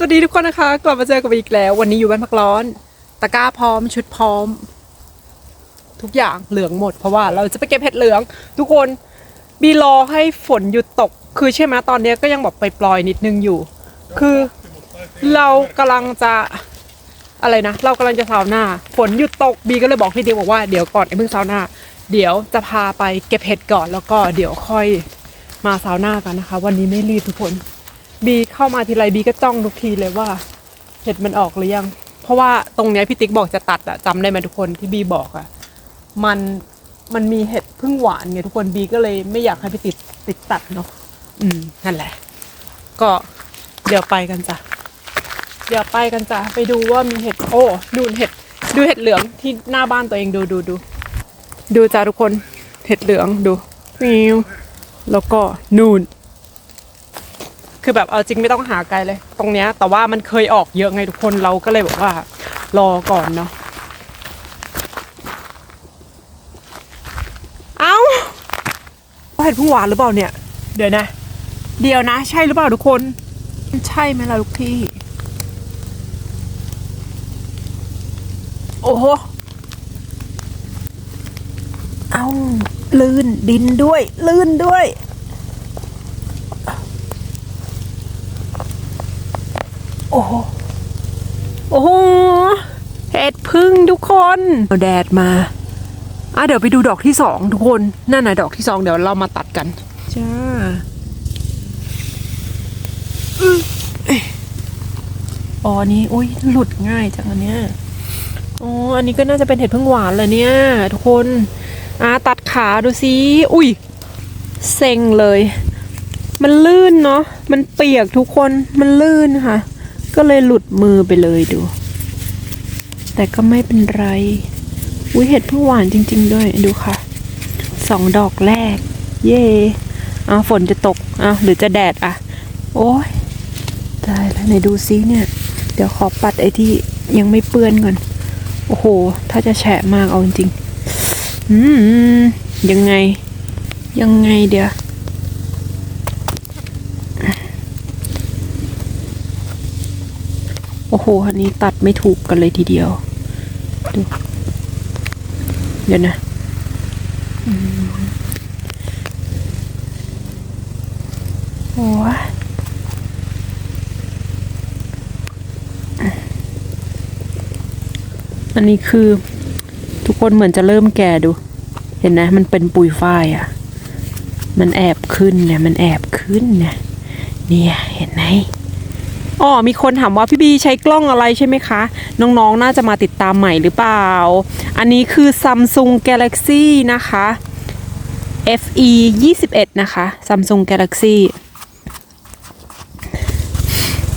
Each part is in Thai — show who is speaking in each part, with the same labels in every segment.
Speaker 1: สวัสดีทุกคนนะคะ กลับมาเจอกันอีกแล้ว วันนี้อยู่บ้านพักร้อน ตะกร้าพร้อมชุดพร้อม ทุกอย่างเหลืองหมด เพราะว่าเราจะไปเก็บเห็ดเหลือง ทุกคนบีรอให้ฝนหยุดตก คือใช่ไหมตอนนี้ก็ยังแบบไปปลอยนิดนึงอยู่ คือเรากำลังจะอะไรนะ เรากำลังจะซาวน่าฝนหยุดตกบีก็เลยบอกพี่ดิวบอกว่าเดี๋ยวก่อนไอ้เพิ่งซาวน่าเดี๋ยวจะพาไปเก็บเห็ดก่อนแล้วก็เดี๋ยวค่อยมาซาวน่ากันนะคะ วันนี้ไม่รีบทุกคน บีเข้ามาทีไรบีก็จ้องทุกทีเลยว่าเห็ดมันออกหรือยัง เพราะว่าตรงเนี้ยพี่ติ๊กบอกจะตัดอะจำได้ไหมทุกคนที่บีบอกอะมันมันมีเห็ดพึ่งหวานไงทุกคนบีก็เลยไม่อยากให้ไปติดติดตัดเนาะอืมนั่นแหละ ก็เดี๋ยวไปกันจ้ะเดี๋ยวไปกันจ้ะไปดูว่ามีเห็ดโอ้ดูเห็ดดูเห็ดเหลืองที่หน้าบ้านตัวเองดูดูดูดูจ้ะทุกคนเห็ดเหลืองดูนิวแล้วก็นูน คือแบบเอาจริงไม่ต้องหาไกลเลย ตรงเนี้ย แต่ว่ามันเคยออกเยอะไงทุกคนเราก็เลยบอกว่า รอก่อนเนาะเอาว่าเห็ดพึ่งหวานหรือเปล่าเนี่ย เดี๋ยวนะ เดี๋ยวนะ ใช่หรือเปล่าทุกคน ใช่ไหมล่ะลูกพี่ โอ้โหเอาลื่นดินด้วย ลื่นด้วย อ้โห โอ้โห เห็ดพึ่งทุกคนเอาแดดมาอะเดี๋ยวไปดูดอกที่สองทุกคน นั่นน่ะดอกที่สองเดี๋ยวเรามาตัดกัน จ้าอื้อเอ๊ะอ๋ออันนี้อุ้ยหลุดง่ายจังอันเนี้ยอ๋ออันนี้ก็น่าจะเป็นเห็ดพึ่งหวานเลยเนี่ย ทุกคนอะตัดขาดูสิอุ้ยเซ็งเลย มันลื่นเนาะมันเปียกทุกคนมันลื่นค่ะ ก็เลยหลุดมือไปเลยดู แต่ก็ไม่เป็นไรอุ้ยเห็ดเพิ่งหวานจริง ๆ ด้วยดูค่ะสองดอกแรก เย่เอาฝนจะตกเอาหรือจะแดดอะ โอ้ยตายแล้วไหนดูซิเนี่ย เดี๋ยวขอปัดไอ้ที่ยังไม่เปื้อนก่อน โอ้โห ถ้าจะแฉะมากเอาจริงๆอืมยังไง ยังไงเดี๋ยว โอ้โหอันนี้ตัดไม่ถูกกันเลยทีเดียวดูเดี๋ยวนะโอ้อันนี้คือทุกคนเหมือนจะเริ่มแก่ดู เห็นนะ มันเป็นปุยฝ้ายอะ่ะ มันแอบขึ้นเนี่ย มันแอบขึ้นเนี่ย เนี่ย เห็นไหม อ๋อมีคนถามว่าพี่บีใช้กล้องอะไรใช่ไหมคะ น้องๆน่าจะมาติดตามใหม่หรือเปล่า อันนี้คือ Samsung Galaxy นะคะ FE 21 นะคะ Samsung Galaxy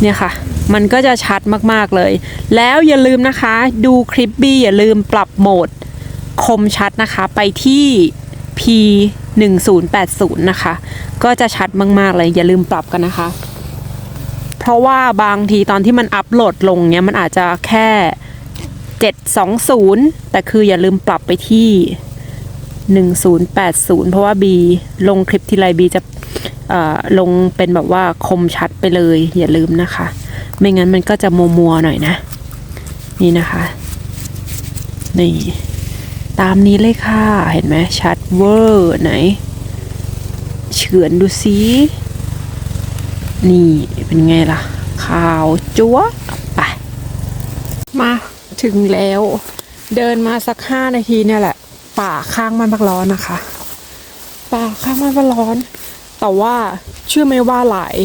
Speaker 1: เนี่ยค่ะ มันก็จะชัดมากๆเลย แล้วอย่าลืมนะคะ ดูคลิปบีอย่าลืมปรับโหมดคมชัดนะคะ ไปที่ P 1080 นะคะ ก็จะชัดมากๆเลย อย่าลืมปรับกันนะคะ เพราะว่าบางทีตอนที่มันอัปโหลดลงเนี่ยมันอาจจะแค่ 720 แต่คืออย่าลืมปรับไปที่ 1080 เพราะว่าบีลงคลิปทีไรบีจะลงเป็นแบบว่าคมชัดไปเลย อย่าลืมนะคะ ไม่งั้นมันก็จะมัวมัวๆหน่อยนะ นี่นะคะ นี่ ตามนี้เลยค่ะ เห็นไหมชัดเวอร์ไหน เฉือนดูสิ นี่เป็นไงล่ะ ขาวจั๊วไปมาถึงแล้ว เดินมาสักห้านาทีเนี่ยแหละ ป่าข้างมันพักร้อนนะคะ ป่าข้างมันพักร้อน แต่ว่าเชื่อไหมว่าหลาย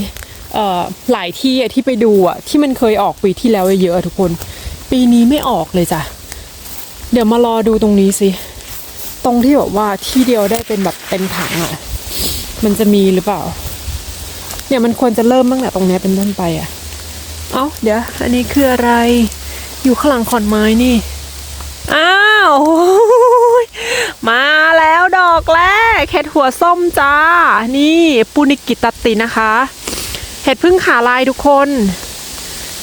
Speaker 1: เอ่อหลายที่ที่ไปดูอะที่มันเคยออกปีที่แล้วเยอะทุกคน ปีนี้ไม่ออกเลยจ้ะเดี๋ยวมารอดูตรงนี้สิ ตรงที่แบบว่าที่เดียวได้เป็นแบบเต็มถังอะ มันจะมีหรือเปล่า เนี่ยมันควรจะเริ่มตั้งแต่ตรงนี้เป็นต้นไปอะ เอ้า เดี๋ยว อันนี้คืออะไร อยู่ข้างหลังขอนไม้นี่ อ้าวมาแล้วดอกแรกเห็ดหัวส้มจ้า นี่ปูนิกิตัตินะคะ เห็ดพึ่งขาลายทุกคน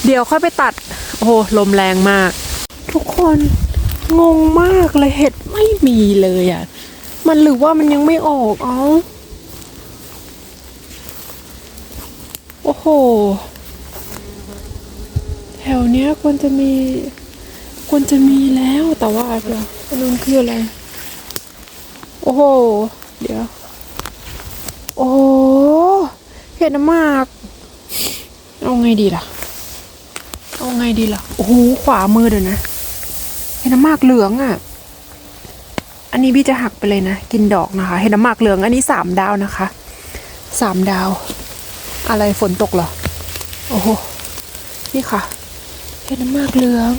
Speaker 1: เดี๋ยวค่อยไปตัด โอ้โหลมแรงมาก ทุกคนงงมากเลยเห็ดไม่มีเลยอะ มันหรือว่ามันยังไม่ออกเอ้ โอ้โห แถวเนี้ยควรจะมี ควรจะมีแล้วแต่ว่าเดี๋ยวอันนู้นคืออะไร โอ้โห เดี๋ยว โอ้เห็ดน้ำมาก เอาไงดีล่ะ เอาไงดีล่ะ โอ้โห ขวามือเดี๋ยวนะ เห็ดน้ำมากเหลืองอะ อันนี้พี่จะหักไปเลยนะ กินดอกนะคะ เห็ดน้ำมากเหลือง อันนี้สามดาวนะคะ สามดาว อะไรฝนตกเหรอ โอ้โห นี่ค่ะ เห็ดน้ำมากเหลือง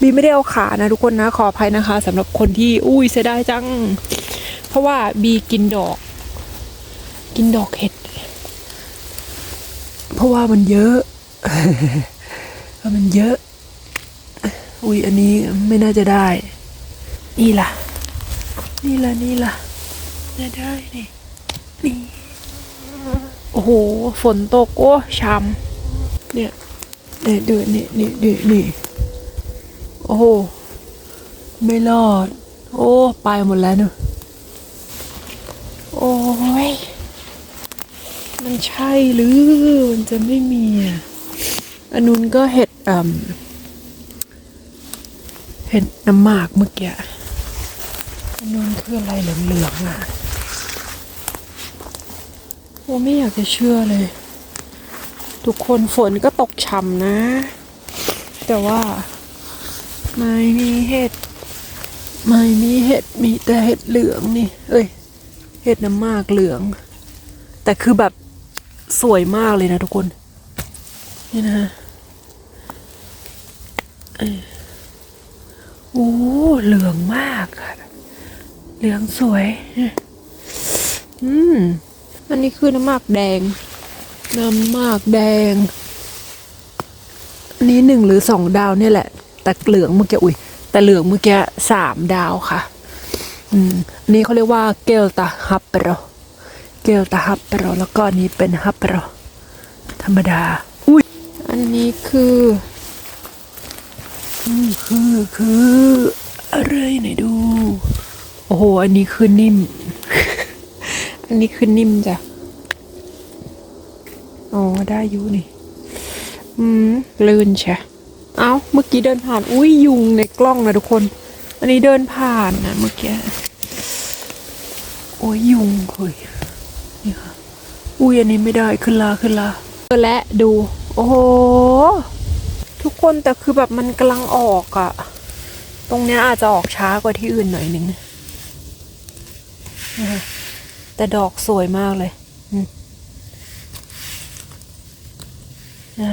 Speaker 1: บีไม่ได้เอาขานะทุกคนนะ ขออภัยนะคะสำหรับคนที่อุ้ยเสียดายจัง เพราะว่าบีกินดอก กินดอกเห็ด เพราะว่ามันเยอะเพราะมันเยอะ อุ้ยอันนี้ไม่น่าจะได้ นี่ล่ะ นี่ล่ะนี่ล่ะ น่าได้นี่นี่ โอ้โห ฝนตกโอ้ช้ำเนี่ยเนี่ยดูนี่นี่นี่นี่โอ้โห ไม่รอด โอ้ ไปหมดแล้วเนอะโอ้ย มันใช่หรือ มันจะไม่มีอะอันนู้นก็เห็ดอ่เห็ดน้ำหมากเมื่อกี้อันนู้นคืออะไรเหลืองๆอะ โอ้ไม่อยากจะเชื่อเลย ทุกคนฝนก็ตกช่ำนะ แต่ว่า ไม่มีเห็ด ไม่มีเห็ดมีแต่เห็ดเหลืองนี่ เอ้ย เห็ดน้ำมากเหลือง แต่คือแบบสวยมากเลยนะทุกคน นี่นะโอ้เหลืองมากค่ะเหลืองสวย อืม อันนี้คือน้ำหมากแดง น้ำหมากแดง อันนี้หนึ่งหรือสองดาวเนี่ยแหละ แต่เหลืองเมื่อกี้อุ้ยแต่เหลืองเมื่อกี้สามดาวค่ะ อืมอันนี้เขาเรียกว่าเกลตาฮับเปโรเกลตาฮับเปโรแล้วก็อันนี้เป็นฮับเปโรธรรมดา อุ้ยอันนี้คือคือคือคืออะไรไหนดู โอ้โห อันนี้คือนิ่ม อันนี้คือนิ่มจ้ะ อ๋อ ได้อยู่นี่ อืม ลื่นใช่ เอ้า เมื่อกี้เดินผ่าน อุ้ยยุงในกล้องนะทุกคน อันนี้เดินผ่านนะเมื่อกี้ โอ้ยยุงเฮ้ยนี่ค่ะ อุ้ยอันนี้ไม่ได้ขึ้นลาขึ้นลาเออและดู โอ้โห ทุกคนแต่คือแบบมันกำลังออกอะตรงเนี้ยอาจจะออกช้ากว่าที่อื่นหน่อยนึงนะคะ แต่ดอกสวยมากเลยอ่า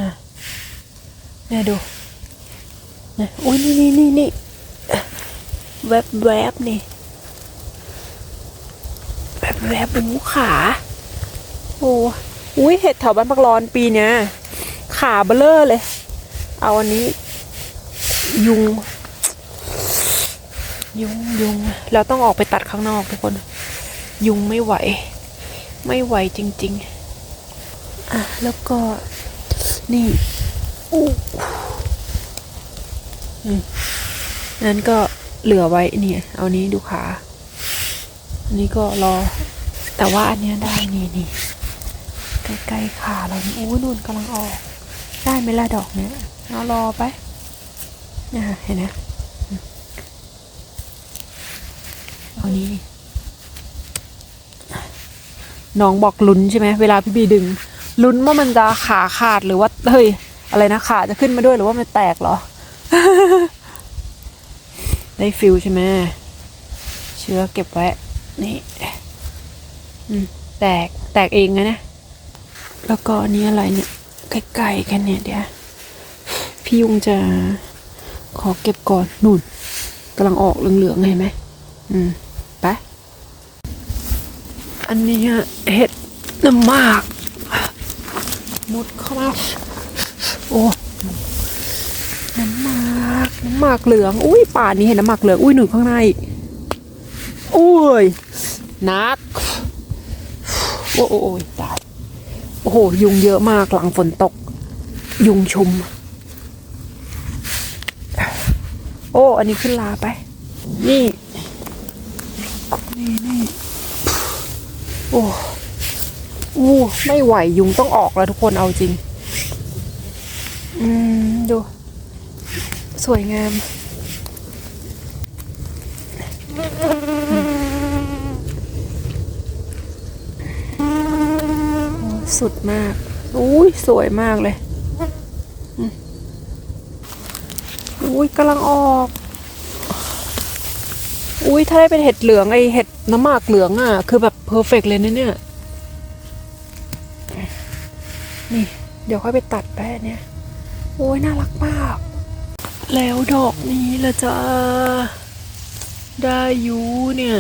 Speaker 1: เนี่ยดูนะอุ้ยนี่นี่นี่นี่แวบแวบนี่แวบแวบหูขาโอ้อุ้ยเห็ดแถวบ้านพักร้อนปีเนี้ยขาเบลอเลย เอาอันนี้ ยุง ยุงยุงเราต้องออกไปตัดข้างนอกทุกคน ยุงไม่ไหว ไม่ไหวจริง ๆ อะ แล้วก็ นี่อู้อืมนั้นก็เหลือไว้เนี่ย เอานี้ดูขาอันนี้ก็รอ แต่ว่าอันเนี้ยได้นี่นี่ใกล้ๆขาเรานี่อู้นุ่นกำลังออก ได้ไหมล่ะดอกเนี้ยเอารอไปเนี่ยเห็นไหมอืมเอานี้ น้องบอกลุ้นใช่ไหมเวลาพี่บีดึง ลุ้นว่ามันจะขาขาดหรือว่าเฮ้ยอะไรนะขาจะขึ้นมาด้วยหรือว่ามันแตกเหรอ ได้ฟิลใช่ไหมเชื้อเก็บไว้ นี่อืมแตกแตกเองนะนี่ยแล้วก็อันนี้อะไรเนี่ยใกลๆกันเนี่ยเดี๋ยวพี่ยุงจะขอเก็บก่อนนู่นกำลังออกเหลืองๆเห็นไหมอืม อันนี้เห็ดน้ำมากมุดเข้ามาโอ้น้ำมากน้ำมากเหลือง อุ้ยป่านนี้เห็นน้ำมากเหลือง อุ้ยหนึ่งข้างในอุ้ยนักโอ้โอ้โอ้ยตายโอ้โหยุงเยอะมากหลังฝนตก ยุงชุม โอ้ อันนี้ขึ้นลาไป นี่ นี่นี่ โอ้ออู้ไม่ไหวยุงต้องออกแล้วทุกคนเอาจริง อืม ดู สวยงาม สุดมาก อุ้ยสวยมากเลยอุ้ยกำลังออก อุ้ยถ้าได้เป็นเห็ดเหลืองไอเห็ดน้ำหมากเหลืองอะ คือแบบ เพอร์เฟกเลยนะเนี่ย นี่ เดี๋ยวค่อยไปตัดได้เนี่ย โอ้ยน่ารักมาก แล้วดอกนี้ละจ้าได้อยูเนี่ย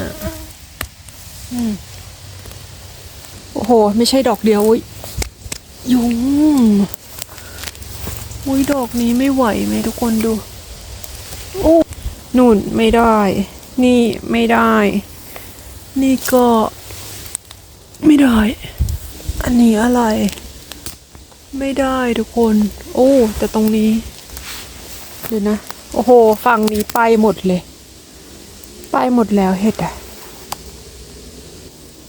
Speaker 1: อืมโอ้โห ไม่ใช่ดอกเดียวอุ๊ยยุงอุ้ยดอกนี้ไม่ไหวไหมทุกคนดู โอ้นู่นไม่ได้ นี่ไม่ได้ นี่ก็ ไม่ได้ อันนี้อะไร ไม่ได้ทุกคน โอ้ แต่ตรงนี้เดี๋ยวนะ โอ้โห ฝั่งนี้ไปหมดเลย ไปหมดแล้วเห็ดอะ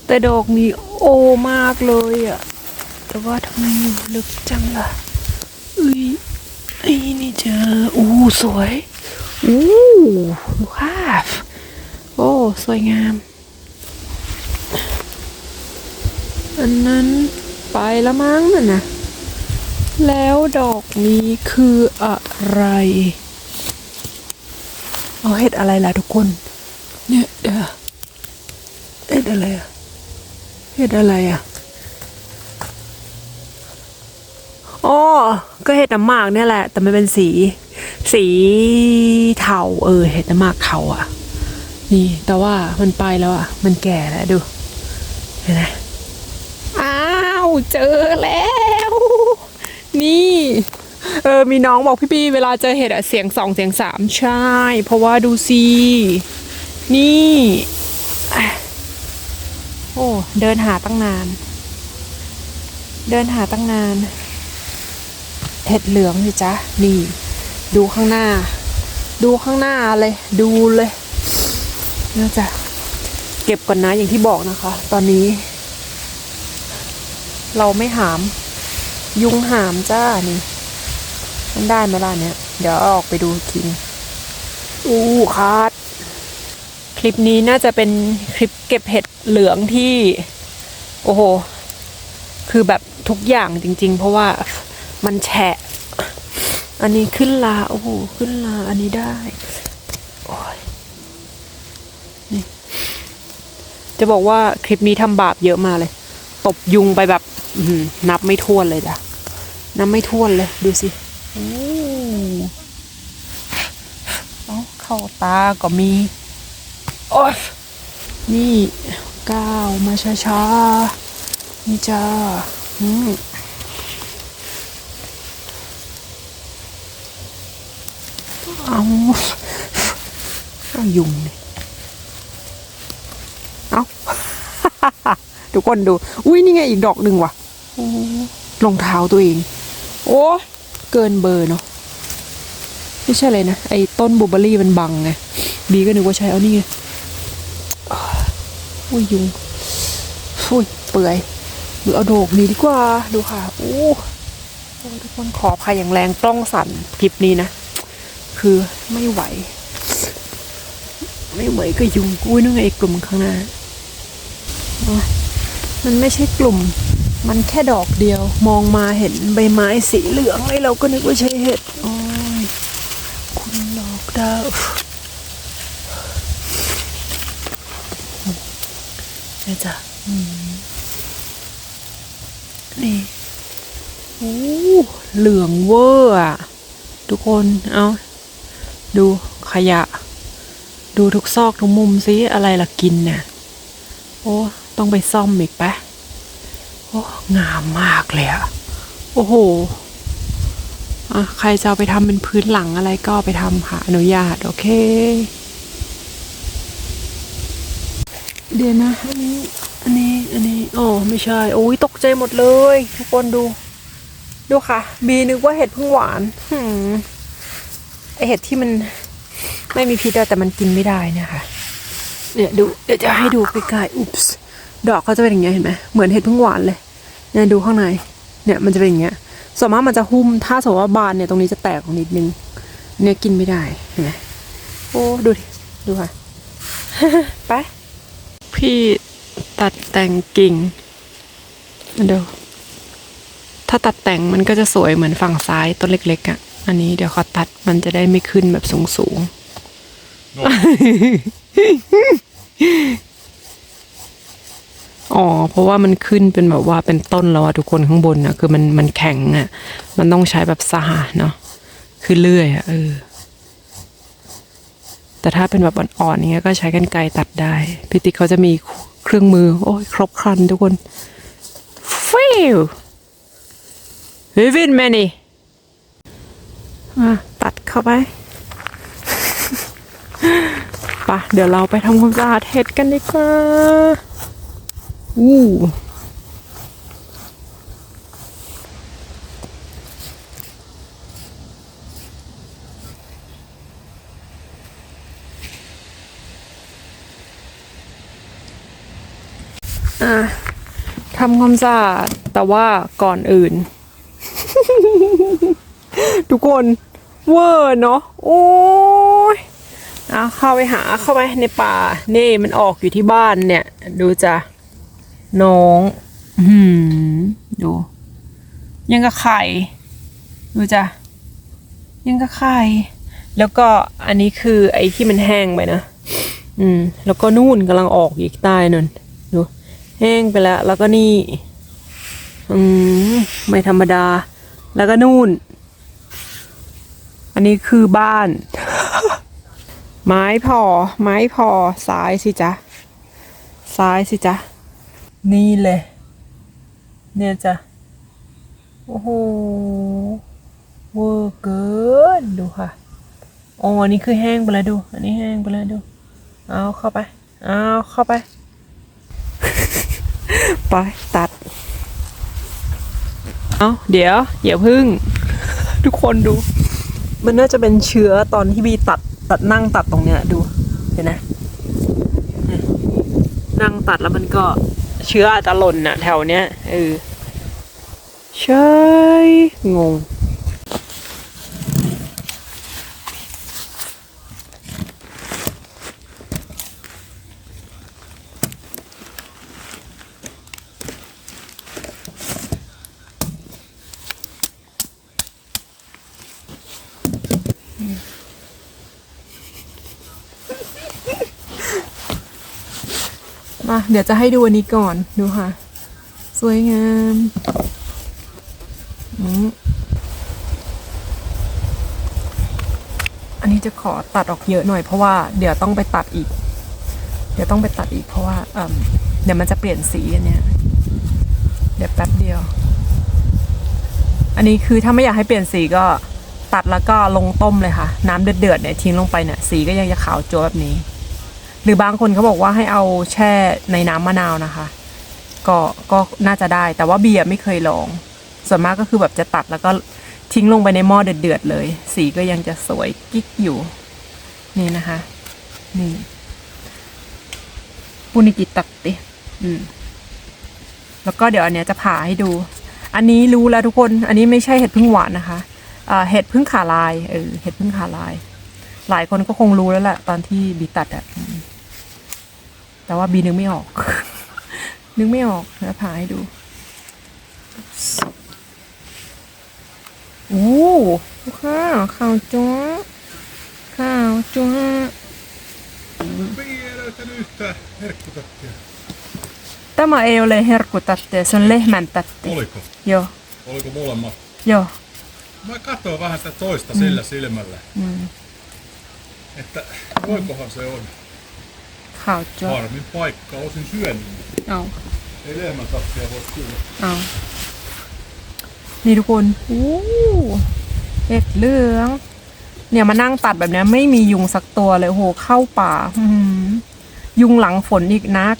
Speaker 1: แต่ดอกนี้โอมากเลยอะแต่ว่าทำไมอยู่ลึกจังล่ะอุ้ยไอ้นี่เจออู้สวยอู้ดูค่ะโอ้ สวยงาม อันนั้นไปแล้วมั้งน่ะนะแล้วดอกนี้คืออะไรเอาเห็ดอะไรล่ะทุกคน เนี่ยเดี๋ยวเห็ดอะไรอะเห็ดอะไรอะอ๋อก็เห็ดน้ำหมากเนี่ยแหละ แต่มันเป็นสี สีเทาเออ เห็ดน้ำหมากเทาอะนี่ แต่ว่ามันไปแล้วอะมันแก่แล้วดู เห็นไหม อ้าว เจอแล้ว นี่ เออ มีน้องบอกพี่ปีเวลาเจอเห็ดอะเสียงสองเสียงสามใช่ เพราะว่าดูสินี่ โอ้ เดินหาตั้งนาน เดินหาตั้งนาน เห็ดเหลืองสิจ๊ะ นี่ ดูข้างหน้า ดูข้างหน้าเลย ดูเลยน่าจะเก็บก่อนนะอย่างที่บอกนะคะ ตอนนี้ เราไม่หาม ยุงหามจ้านี่ มันได้ไหมล่ะเนี่ย เดี๋ยวออกไปดูกทีนึงอู้คาดคลิปนี้น่าจะเป็นคลิปเก็บเห็ดเหลืองที่ โอ้โห คือแบบทุกอย่างจริง ๆ เพราะว่ามันแฉะ อันนี้ขึ้นลา โอ้โห ขึ้นลา อันนี้ได้โอ้ยนี่ จะบอกว่าคลิปนี้ทำบาปเยอะมาเลย ตบยุงไปแบบ นับไม่ถ้วนเลยจ้ะ นับไม่ถ้วนเลย ดูสิโอ้เอาเข้าตาก็มีโอ้ยนี่ก้าวมาช้าๆ นี่จ้าอืมเอาเอายุงเลยเอาทุกคนดู อุ้ยนี่ไงอีกดอกหนึ่งว่ะโอ้ รองเท้าตัวเอง โอ้เกินเบอร์เนาะไม่ใช่เลยนะ ไอ้ต้นบูเบอรี่มันบังไงบีก็นึกว่าใช่เอานี่ไงอุ้ยยุงอุ้ยเปื่อยหรือเอาโดกนี้ดีกว่าดูค่ะโอ้โอ้ทุกคนขอพายอย่างแรงกล้องสั่นคลิปนี้นะ คือไม่ไหว ไม่ไหวก็ยุงอุ้ยนึกไงไอ้กลุ่มข้างหน้ามันไม่ใช่กลุ่ม มันแค่ดอกเดียวมองมาเห็นใบไม้สีเหลืองเลยเราก็นึกว่าใช่เห็ด โอ้ย คุณหลอกดาวนี่จ้ะนี่โอ้เหลืองเวอร์อะทุกคน เอาดูขยะ ดูทุกซอกทุกมุมซิอะไรล่ะกินเนี่ยโอ้ ต้องไปซ่อมอีกปะ โอ้งามมากเลยอะโอ้โหอะใครจะเอาไปทำเป็นพื้นหลังอะไรก็ไปทำค่ะอนุญาต โอเค เดี๋ยวนะ อันนี้ อันนี้ อันนี้อ๋อไม่ใช่ โอ้ยตกใจหมดเลย ทุกคนดู ดูค่ะ บีนึกว่าเห็ดพึ่งหวานหืมไอเห็ดที่มันไม่มีพิษแต่มันกินไม่ได้เนะคะเนี่ยดู เดี๋ยวจะให้ดูใกล้ๆอุ๊ปส์ ดอกเขาจะเป็นอย่างเงี้ยเห็นไหมเหมือนเห็ดพึ่งหวานเลยเนี่ยดูข้างใน เนี่ยมันจะเป็นอย่างเงี้ยส่วนมากมันจะหุ้ม ถ้าสมมติว่าบานเนี่ยตรงนี้จะแตกออกนิดนึง เนี่ยกินไม่ได้เห็นไหมโอ้ดูดิดูค่ะไปพี่ตัดแต่งกิ่งมาดูถ้าตัดแต่งมันก็จะสวยเหมือนฝั่งซ้ายต้นเล็กๆอะ่ะ อันนี้เดี๋ยวขอตัดมันจะได้ไม่ขึ้นแบบสูงๆ อ๋อ เพราะว่ามันขึ้นเป็นแบบว่าเป็นต้นแล้วอะทุกคนข้างบนอะคือมันมันแข็งอะมันต้องใช้แบบสหาเนาะคือเลื่อยอะเออ แต่ถ้าเป็นแบบอ่อนๆอย่างเงี้ยก็ใช้กันไกรตัดได้พี่ติ๊กเขาจะมีเครื่องมือ โอ้ยครบครันทุกคนฟิววิวินแมนี่ตัดเข้าไปปะเดี๋ยวเราไปทำความสะอาดเห็ดกันดีกว่า อู้อะทำความสะอาดแต่ว่าก่อนอื่น ทุกคนเวอร์เนาะโอ้ยเอาเข้าไปหาเข้าไปในป่า นี่มันออกอยู่ที่บ้านเนี่ย ดูจ้ะ น้อง อืมดู ยังกับไข่ดูจ้ะยังกับไข่แล้วก็อันนี้คือไอ้ที่มันแห้งไปนะอืม แล้วก็นู่นกำลังออกอีกใต้นั่นดู แห้งไปแล้ว แล้วก็นี่ อืมไม่ธรรมดา แล้วก็นู่น อันนี้คือบ้าน ไม้พอ ไม้พอซ้ายสิจ๊ะซ้ายสิจ๊ะ นี่เลย เนี่ยจ้ะ โอ้โห เวอร์เกิน ดูค่ะอ๋ออันนี้คือแห้งไปแล้วดู อันนี้แห้งไปแล้วดู เอาเข้าไป เอาเข้าไป ไป ตัด เอาเดี๋ยวอย่าพึ่ง ทุกคนดู มันน่าจะเป็นเชื้อตอนที่บีตัด ตัดนั่งตัดตรงเนี้ยดู เห็นไหมนั่งตัดแล้วมันก็ เชื้ออาจจะหล่นนะแถวเนี้ยเออใช่ งง เดี๋ยวจะให้ดูอันนี้ก่อนดูค่ะ สวยงามอืมอันนี้จะขอตัดออกเยอะหน่อยเพราะว่าเดี๋ยวต้องไปตัดอีก เดี๋ยวต้องไปตัดอีกเพราะว่าเอิ่มเดี๋ยวมันจะเปลี่ยนสีอันเนี้ยเดี๋ยวแป๊บเดียว อันนี้คือถ้าไม่อยากให้เปลี่ยนสีก็ตัดแล้วก็ลงต้มเลยค่ะ น้ำเดือดๆเนี่ยทิ้งลงไปเนี่ยสีก็ยังจะขาวจัวแบบนี้ หรือบางคนเขาบอกว่าให้เอาแช่ในน้ำมะนาวนะคะ ก็ก็น่าจะได้แต่ว่าเบียร์ไม่เคยลอง ส่วนมากก็คือแบบจะตัดแล้วก็ทิ้งลงไปในหม้อเดือดๆเลย สีก็ยังจะสวยกิ๊กอยู่ นี่นะคะ นี่ปุนิกิตักติอืมแล้วก็เดี๋ยวอันเนี้ยจะผ่าให้ดู อันนี้รู้แล้วทุกคน อันนี้ไม่ใช่เห็ดพึ่งหวานนะคะอ่าเห็ดพึ่งขาลาย เออ เห็ดพึ่งขาลาย หลายคนก็คงรู้แล้วแหละตอนที่บีตัดอะอืม แต่ว่าบีนึกไม่ออก นึกไม่ออกแล้วผ่าให้ดูโอ้ข้าวข้าวจ้วข้าวจ้ว
Speaker 2: Ei löytänyt yhtään herkkutäkkiä.
Speaker 1: Tämä ei ole herkkutatte, se on lehmän tatte.
Speaker 2: Oliko?
Speaker 1: Joo,
Speaker 2: Oliko molemmat?
Speaker 1: joo.
Speaker 2: Mä katsoin vähän sitä toista mm. sillä silmällä.
Speaker 1: Mm.
Speaker 2: Että voikohan se on.
Speaker 1: ข้าวจ้ว
Speaker 2: Harmin paikka, olisin syönyt.
Speaker 1: เอา
Speaker 2: Ei lehmän takkia voi kyllä.
Speaker 1: เอานี่ทุกคนโอ้เห็ดเหลือง เนี่ยมานั่งตัดแบบเนี้ยไม่มียุงสักตัวเลยโอ้โหเข้าป่าอื้อหือยุงหลังฝนอีกนัก